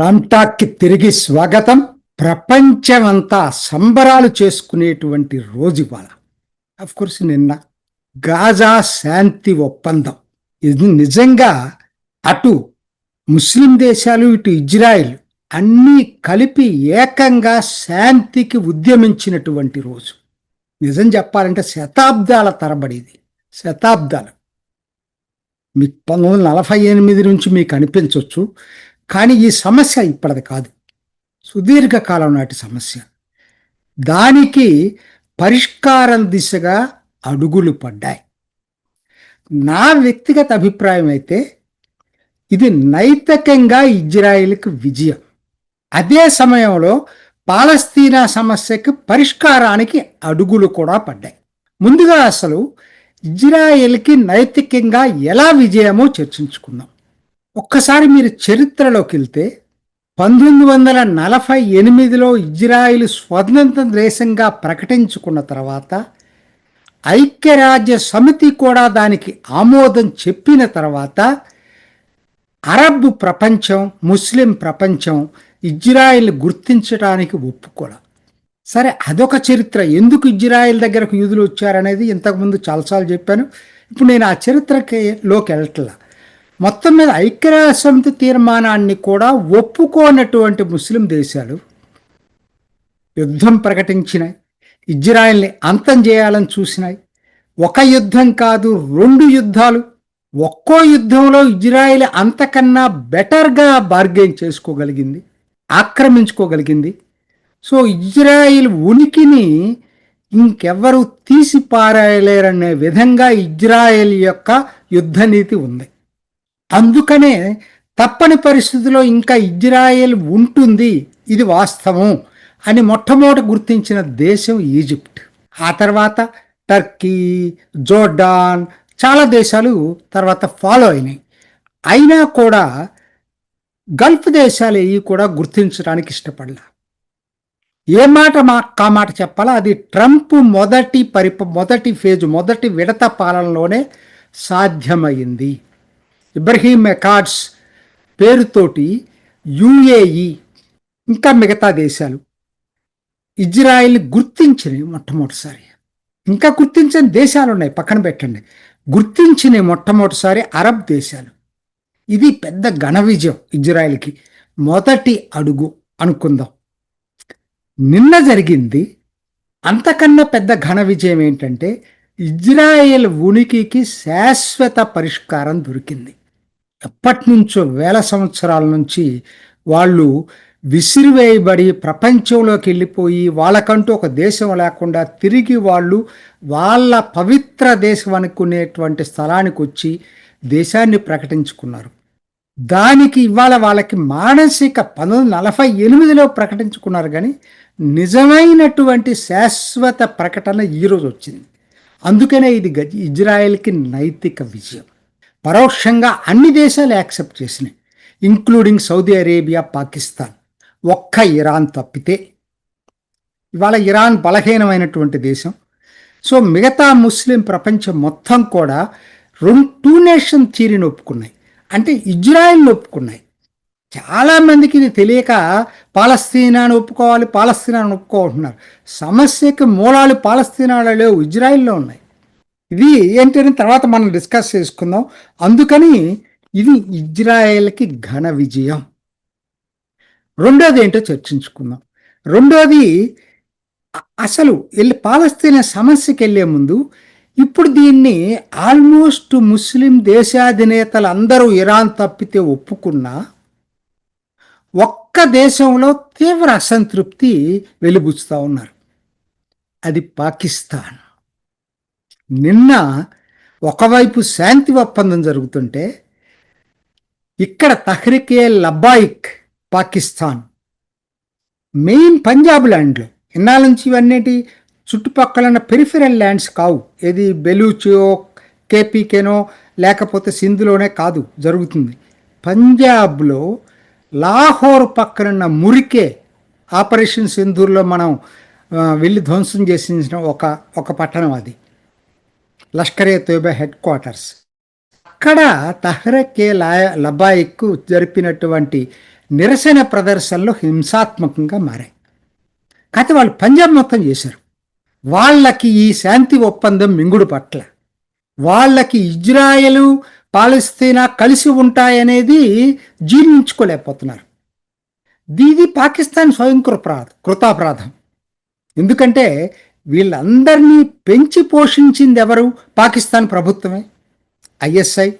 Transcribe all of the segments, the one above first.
రామ్టాక్కి తిరిగి స్వాగతం. ప్రపంచమంతా సంబరాలు చేసుకునేటువంటి రోజు ఇవాళ. కోర్స్ నిన్న గాజా శాంతి ఒప్పందం. ఇది నిజంగా అటు ముస్లిం దేశాలు ఇటు ఇజ్రాయిల్ అన్నీ కలిపి ఏకంగా శాంతికి ఉద్యమించినటువంటి రోజు. నిజం చెప్పాలంటే శతాబ్దాల తరబడిది శతాబ్దాలు. మీకు పంతొమ్మిది వందల నలభై ఎనిమిది నుంచి మీకు అనిపించవచ్చు కానీ ఈ సమస్య ఇప్పటిది కాదు. సుదీర్ఘకాలం నాటి సమస్య. దానికి పరిష్కారం దిశగా అడుగులు పడ్డాయి. నా వ్యక్తిగత అభిప్రాయం అయితే ఇది నైతికంగా ఇజ్రాయిల్కి విజయం. అదే సమయంలో పాలస్తీనా సమస్యకి పరిష్కారానికి అడుగులు కూడా పడ్డాయి. ముందుగా అసలు ఇజ్రాయెల్కి నైతికంగా ఎలా విజయమో చర్చించుకుందాం. ఒక్కసారి మీరు చరిత్రలోకి వెళ్తే పంతొమ్మిది వందల నలభై ఎనిమిదిలో ఇజ్రాయిల్ స్వతంత్ర దేశంగా ప్రకటించుకున్న తర్వాత ఐక్యరాజ్య సమితి కూడా దానికి ఆమోదం చెప్పిన తర్వాత అరబ్ ప్రపంచం ముస్లిం ప్రపంచం ఇజ్రాయిల్ గుర్తించడానికి ఒప్పుకోల. సరే అదొక చరిత్ర. ఎందుకు ఇజ్రాయిల్ దగ్గరకు యూదులు వచ్చారనేది ఇంతకుముందు చాలాసార్లు చెప్పాను. ఇప్పుడు నేను ఆ చరిత్రకి లోకి వెళ్ళట్లా. మొత్తం మీద ఐక్యరాజ్యసమితి తీర్మానాన్ని కూడా ఒప్పుకోనటువంటి ముస్లిం దేశాలు యుద్ధం ప్రకటించినాయి. ఇజ్రాయెల్ని అంతం చేయాలని చూసినాయి. ఒక యుద్ధం కాదు రెండు యుద్ధాలు. ఒక్కో యుద్ధంలో ఇజ్రాయెల్ అంతకన్నా బెటర్గా బార్గెయిన్ చేసుకోగలిగింది ఆక్రమించుకోగలిగింది. సో ఇజ్రాయిల్ ఉనికిని ఇంకెవ్వరూ తీసిపారేయలేరనే విధంగా ఇజ్రాయెల్ యొక్క యుద్ధ నీతి ఉంది. అందుకనే తప్పని పరిస్థితిలో ఇంకా ఇజ్రాయెల్ ఉంటుంది ఇది వాస్తవం అని మొట్టమొదట గుర్తించిన దేశం ఈజిప్ట్. ఆ తర్వాత టర్కీ జోర్డాన్ చాలా దేశాలు తర్వాత ఫాలో అయినాయి. అయినా కూడా గల్ఫ్ దేశాలు ఇవి కూడా గుర్తించడానికి ఇష్టపడలా. ఏ మాట మా కా మాట చెప్పాలా? అది ట్రంప్ మొదటి పరిప మొదటి ఫేజ్ మొదటి విడత పాలనలోనే సాధ్యమైంది. ఇబ్రహీం ఎకార్డ్స్ పేరుతోటి యుఏఈ ఇంకా మిగతా దేశాలు. ఇజ్రాయిల్ గుర్తించినవి మొట్టమొదటిసారి. ఇంకా గుర్తించని దేశాలు ఉన్నాయి పక్కన పెట్టండి. గుర్తించిన మొట్టమొదటిసారి అరబ్ దేశాలు. ఇది పెద్ద ఘన విజయం ఇజ్రాయిల్కి. మొదటి అడుగు అనుకుందాం. నిన్న జరిగింది అంతకన్నా పెద్ద ఘన విజయం ఏంటంటే ఇజ్రాయెల్ ఉనికికి శాశ్వత పరిష్కారం దొరికింది. ఎప్పటి నుంచో వేల సంవత్సరాల నుంచి వాళ్ళు విసిరివేయబడి ప్రపంచంలోకి వెళ్ళిపోయి వాళ్ళకంటూ ఒక దేశం లేకుండా తిరిగి వాళ్ళు వాళ్ళ పవిత్ర దేశం అనుకునేటువంటి స్థలానికి వచ్చి దేశాన్ని ప్రకటించుకున్నారు. దానికి ఇవాళ వాళ్ళకి మానసిక పంతొమ్మిది నలభై ఎనిమిదిలో ప్రకటించుకున్నారు కానీ నిజమైనటువంటి శాశ్వత ప్రకటన ఈరోజు వచ్చింది. అందుకనే ఇది గజ ఇజ్రాయెల్కి నైతిక విజయం. పరోక్షంగా అన్ని దేశాలు యాక్సెప్ట్ చేసినాయి ఇంక్లూడింగ్ సౌదీ అరేబియా పాకిస్తాన్. ఒక్క ఇరాన్ తప్పితే ఇవాళ ఇరాన్ బలహీనమైనటువంటి దేశం. సో మిగతా ముస్లిం ప్రపంచం మొత్తం కూడా రెండు టూ నేషన్ థీరీని ఒప్పుకున్నాయి. అంటే ఇజ్రాయిల్ని ఒప్పుకున్నాయి. చాలామందికి ఇది తెలియక పాలస్తీనాను ఒప్పుకోవాలి పాలస్తీనాను ఒప్పుకోవాలంటున్నారు సమస్యకి మూలాలు పాలస్తీనాలో లేవు ఇజ్రాయిల్లో ఉన్నాయి. ఇది ఏంటని తర్వాత మనం డిస్కస్ చేసుకుందాం. అందుకని ఇది ఇజ్రాయెల్కి ఘన విజయం. రెండోది ఏంటో చర్చించుకుందాం. రెండోది అసలు వెళ్ళి పాలస్తీన సమస్యకి వెళ్ళే ముందు ఇప్పుడు దీన్ని ఆల్మోస్ట్ ముస్లిం దేశాధినేతలు అందరూ ఇరాన్ తప్పితే ఒప్పుకున్నా ఒక్క దేశంలో తీవ్ర అసంతృప్తి వెలుబుచ్చుతా ఉన్నారు. అది పాకిస్తాన్. నిన్న ఒకవైపు శాంతి ఒప్పందం జరుగుతుంటే ఇక్కడ తహ్రికే లబ్బాయిక్ పాకిస్తాన్. మెయిన్ పంజాబ్ ల్యాండ్లు. ఇన్నాళ్ళ నుంచి ఇవన్నిటి చుట్టుపక్కల ఉన్న పెరిఫెరల్ ల్యాండ్స్ కావు. ఏది బెలూచియో కేపీకేనో లేకపోతే సింధులోనే కాదు జరుగుతుంది. పంజాబ్లో లాహోర్ పక్కనున్న మురికే ఆపరేషన్ సింధూర్లో మనం వెళ్ళి ధ్వంసం చేసిన ఒక ఒక పట్టణం అది. లష్కరే తోయబా హెడ్ క్వార్టర్స్ అక్కడ తహ్రకే లా లబాయిక్కు జరిపినటువంటి నిరసన ప్రదర్శనలు హింసాత్మకంగా మారాయి. కాకపోతే వాళ్ళు పంజాబ్ మొత్తం చేశారు. వాళ్ళకి ఈ శాంతి ఒప్పందం మింగుడు పట్ల. వాళ్ళకి ఇజ్రాయెలు పాలస్తీనా కలిసి ఉంటాయనేది జీర్ణించుకోలేకపోతున్నారు. దీది పాకిస్తాన్ స్వయం కృతాపరాధం. ఎందుకంటే వీళ్ళందరినీ పెంచి పోషించింది ఎవరు పాకిస్తాన్ ప్రభుత్వమే. ఐఎస్ఐ.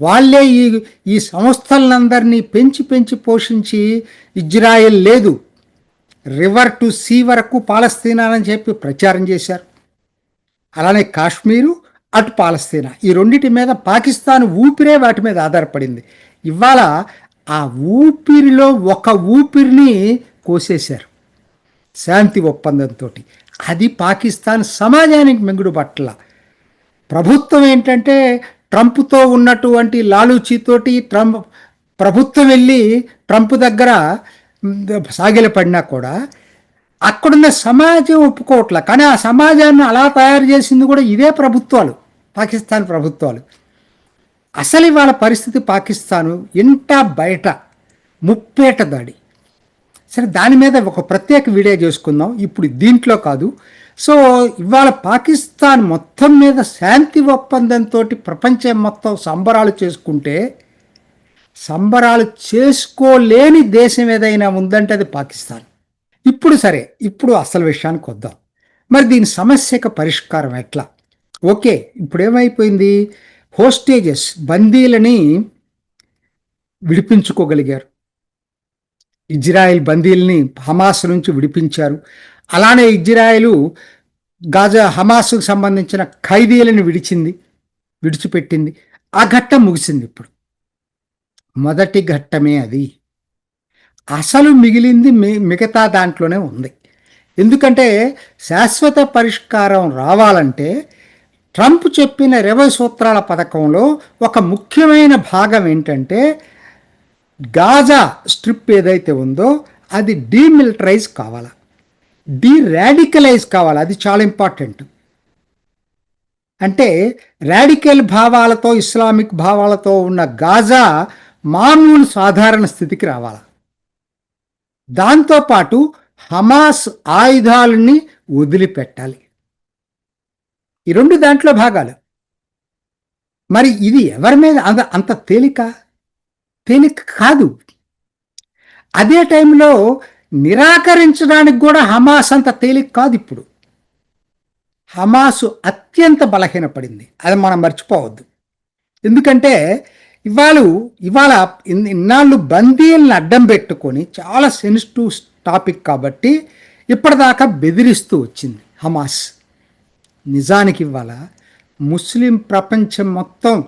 వాళ్ళే ఈ ఈ సంస్థలందరినీ పెంచి పెంచి పోషించి ఇజ్రాయెల్ లేదు. రివర్ టు సీ వరకు పాలస్తీనా అని చెప్పి ప్రచారం చేశారు. అలానే కాశ్మీరు అటు పాలస్తీనా. ఈ రెండింటి మీద పాకిస్తాన్ ఊపిరే వాటి మీద ఆధారపడింది. ఇవాళ ఆ ఊపిరిలో ఒక ఊపిరిని కోసేశారు. శాంతి ఒప్పందంతో అది పాకిస్తాన్ సమాజానికి మింగుడు పట్ల. ప్రభుత్వం ఏంటంటే ట్రంప్తో ఉన్నటువంటి లాలూచీతోటి ట్రంప్ ప్రభుత్వం వెళ్ళి ట్రంప్ దగ్గర సాగిలపడినా కూడా అక్కడున్న సమాజం ఒప్పుకోవట్లే. కానీ ఆ సమాజాన్ని అలా తయారు చేసింది కూడా ఇదే ప్రభుత్వాలు పాకిస్తాన్ ప్రభుత్వాలు. అసలు ఇవాళ పరిస్థితి పాకిస్తాను ఇంట బయట ముప్పేట దాడి. సరే దాని మీద ఒక ప్రత్యేక వీడియో చేసుకుందాం. ఇప్పుడు దీంట్లో కాదు. సో ఇవాళ పాకిస్తాన్ మొత్తం మీద శాంతి ఒప్పందంతో ప్రపంచం మొత్తం సంబరాలు చేసుకుంటే సంబరాలు చేసుకోలేని దేశం ఏదైనా ఉందంటే అది పాకిస్తాన్. ఇప్పుడు సరే ఇప్పుడు అసలు విషయానికి వద్దాం. మరి దీని సమస్యకు పరిష్కారం ఎట్లా? ఓకే ఇప్పుడు ఏమైపోయింది హోస్టేజెస్ బందీలని విడిపించుకోగలిగారు. ఇజ్రాయెల్ బందీల్ని హమాస్ నుంచి విడిపించారు. అలానే ఇజ్రాయెలు గాజా హమాస్కు సంబంధించిన ఖైదీలను విడిచింది విడిచిపెట్టింది. ఆ ఘట్టం ముగిసింది ఇప్పుడు. మొదటి ఘట్టమే అది. అసలు మిగిలింది మి మిగతా దాంట్లోనే ఉంది. ఎందుకంటే శాశ్వత పరిష్కారం రావాలంటే ట్రంప్ చెప్పిన ఇరవై సూత్రాల పథకంలో ఒక ముఖ్యమైన భాగం ఏంటంటే గాజా స్ట్రిప్ ఏదైతే ఉందో అది డీమిలిటరైజ్ కావాలా. డీ రాడికలైజ్ కావాలి. అది చాలా ఇంపార్టెంట్. అంటే రాడికల్ భావాలతో ఇస్లామిక్ భావాలతో ఉన్న గాజా మామూలు సాధారణ స్థితికి రావాలి. దాంతోపాటు హమాస్ ఆయుధాలని వదిలిపెట్టాలి. ఈ రెండు దాంట్లో భాగాలు. మరి ఇది ఎవరి మీద అంత అంత తేలిక? తేలిక కాదు. అదే టైంలో నిరాకరించడానికి కూడా హమాస్ అంత తేలిక కాదు ఇప్పుడు. హమాసు అత్యంత బలహీనపడింది. అది మనం మర్చిపోవద్దు. ఎందుకంటే ఇవాళ ఇవాళ ఇన్నాళ్ళు బందీలను అడ్డం పెట్టుకొని చాలా సెన్సిటివ్ టాపిక్ కాబట్టి ఇప్పటిదాకా బెదిరిస్తూ వచ్చింది హమాస్. నిజానికి ఇవాళ ముస్లిం ప్రపంచం మొత్తం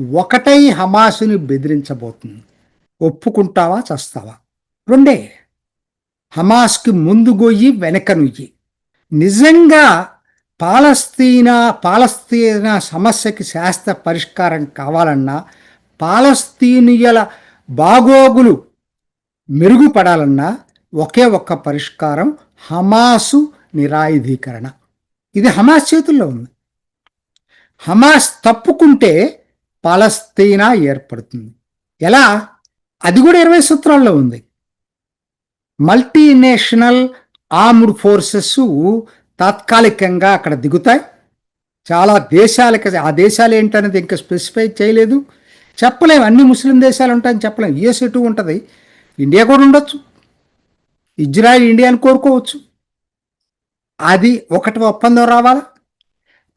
ఒకటై హమాసుని బెదిరించబోతుంది. ఒప్పుకుంటావా చస్తావా? రెండే. హమాస్కి ముందు గొయ్యి వెనక నుయ్యి. నిజంగా పాలస్తీనా పాలస్తీనా సమస్యకి శాస్త్ర పరిష్కారం కావాలన్నా పాలస్తీనియల బాగోగులు మెరుగుపడాలన్నా ఒకే ఒక్క పరిష్కారం హమాసు నిరాయుధీకరణ. ఇది హమాస్ చేతుల్లో ఉంది. హమాస్ తప్పుకుంటే పాలస్తీనా ఏర్పడుతుంది. ఎలా? అది కూడా ఇరవై సూత్రాల్లో ఉంది. మల్టీనేషనల్ ఆర్మ్డ్ ఫోర్సెస్ తాత్కాలికంగా అక్కడ దిగుతాయి. చాలా దేశాలకి ఆ దేశాలు ఏంటనేది ఇంకా స్పెసిఫై చేయలేదు. చెప్పలేము అన్ని ముస్లిం దేశాలు ఉంటాయని చెప్పలేము యుఎస్ ఎటు ఉంటుంది? ఇండియా కూడా ఉండొచ్చు. ఇజ్రాయెల్ ఇండియాని కోరుకోవచ్చు. అది ఒకటి ఒప్పందం రావాలా?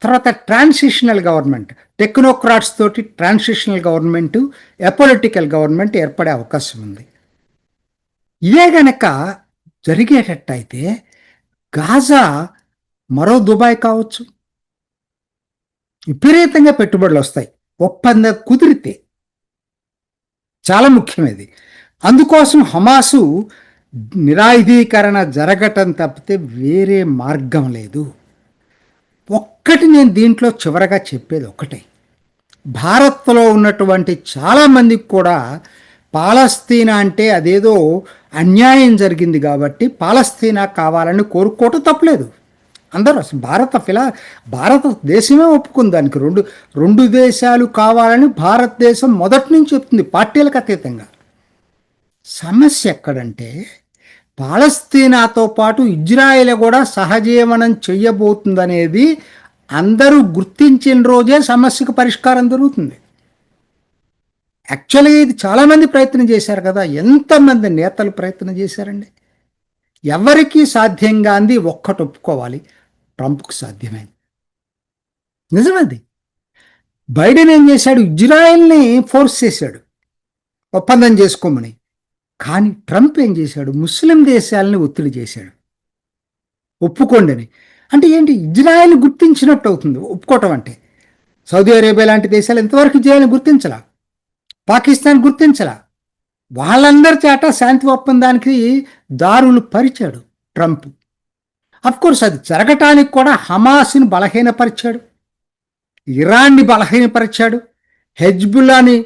తర్వాత ట్రాన్సిషనల్ గవర్నమెంట్ టెక్నోక్రాట్స్ తోటి ట్రాన్సిషనల్ గవర్నమెంట్ ఎపొలిటికల్ గవర్నమెంట్ ఏర్పడే అవకాశం ఉంది. ఇదే గనక జరిగేటట్టయితే గాజా మరో దుబాయ్ కావచ్చు. విపరీతంగా పెట్టుబడులు వస్తాయి. ఒప్పందం కుదిరితే. చాలా ముఖ్యమైనది అందుకోసం హమాసు నిరాయుధీకరణ జరగటం తప్పితే వేరే మార్గం లేదు. ఒక్కటి నేను దీంట్లో చివరగా చెప్పేది ఒకటే. భారత్లో ఉన్నటువంటి చాలామందికి కూడా పాలస్తీనా అంటే అదేదో అన్యాయం జరిగింది కాబట్టి పాలస్తీనా కావాలని కోరుకోవటం తప్పలేదు. అందరూ అసలు భారత ఫిలా భారతదేశమే ఒప్పుకుంది. దానికి రెండు రెండు దేశాలు కావాలని భారతదేశం మొదటి నుంచి చెప్తుంది పార్టీలకు అతీతంగా. సమస్య ఎక్కడంటే పాలస్తీనాతో పాటు ఇజ్రాయెల్ కూడా సహజీవనం చెయ్యబోతుందనేది అందరూ గుర్తించిన రోజే సమస్యకు పరిష్కారం దొరుకుతుంది. యాక్చువల్గా ఇది చాలామంది ప్రయత్నం చేశారు కదా. ఎంతమంది నేతలు ప్రయత్నం చేశారండి? ఎవరికీ సాధ్యం కాంది ఒక్కటి ఒప్పుకోవాలి. ట్రంప్కు సాధ్యమైంది. నిజమది? బైడెన్ ఏం చేశాడు? ఇజ్రాయెల్ని ఫోర్స్ చేశాడు. ఒప్పందం చేసుకోమని. కానీ ట్రంప్ ఏం చేశాడు? ముస్లిం దేశాలని ఒత్తిడి చేశాడు. ఒప్పుకోండి అని అంటే ఏంటి? ఇజ్రాయెల్ గుర్తించినట్టు అవుతుంది. ఒప్పుకోవటం అంటే. సౌదీ అరేబియా లాంటి దేశాలు ఎంతవరకు ఇజ్రాయెల్ గుర్తించలా? పాకిస్తాన్ గుర్తించలా? వాళ్ళందరి చేత శాంతి ఒప్పందానికి దారులు పరిచాడు ట్రంప్. కోర్స్ అది జరగటానికి కూడా హమాస్ని బలహీనపరిచాడు. ఇరాన్ని బలహీనపరిచాడు. హెజ్బుల్లాని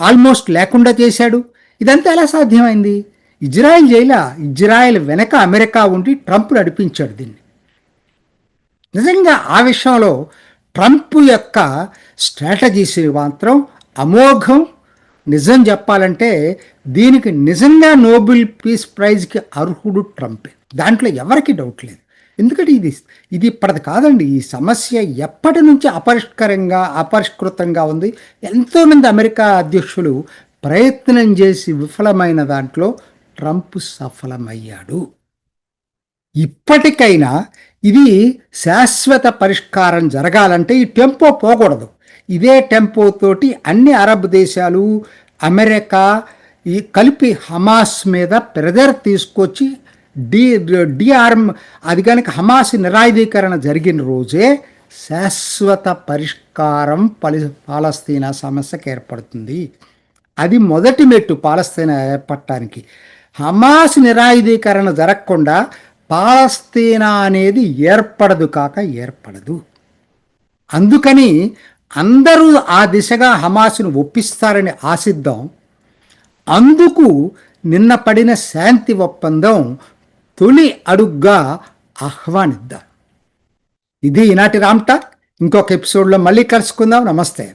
ఆల్మోస్ట్ లేకుండా చేశాడు. ఇదంతా ఎలా సాధ్యమైంది? ఇజ్రాయెల్ జైలా ఇజ్రాయెల్ వెనక అమెరికా ఉండి ట్రంప్ నడిపించాడు దీన్ని. నిజంగా ఆ విషయంలో ట్రంప్ యొక్క స్ట్రాటజీస్ మాత్రం అమోఘం. నిజం చెప్పాలంటే దీనికి నిజంగా నోబెల్ పీస్ ప్రైజ్కి అర్హుడు ట్రంపే. దాంట్లో ఎవరికి డౌట్ లేదు. ఎందుకంటే ఇది ఇది ఇప్పటిది కాదండి. ఈ సమస్య ఎప్పటి నుంచి అపరిష్కరంగా అపరిష్కృతంగా ఉంది. ఎంతోమంది అమెరికా అధ్యక్షులు ప్రయత్నం చేసి విఫలమైన దాంట్లో ట్రంప్ సఫలమయ్యాడు. ఇప్పటికైనా ఇది శాశ్వత పరిష్కారం జరగాలంటే ఈ టెంపో పోకూడదు. ఇదే టెంపోతోటి అన్ని అరబ్ దేశాలు అమెరికా ఈ కలిపి హమాస్ మీద ప్రెజర్ తీసుకొచ్చి డి డిఆర్మ్ అది కనుక హమాస్ నిరాయుధీకరణ జరిగిన రోజే శాశ్వత పరిష్కారం పలి పాలస్తీనా సమస్యకు ఏర్పడుతుంది. అది మొదటి మెట్టు పాలస్తీనా ఏర్పడటానికి హమాస్ నిరాయుధీకరణ జరగకుండా పాలస్తీనా అనేది ఏర్పడదు కాక ఏర్పడదు. అందుకని అందరూ ఆ దిశగా హమాస్ను ఒప్పిస్తారని ఆశిద్దాం. అందుకు నిన్న పడిన శాంతి ఒప్పందం తొలి అడుగ్గా ఆహ్వానిద్దాం. ఇది ఈనాటి రామ్టాక్ ఇంకొక ఎపిసోడ్లో మళ్ళీ కలుసుకుందాం. నమస్తే.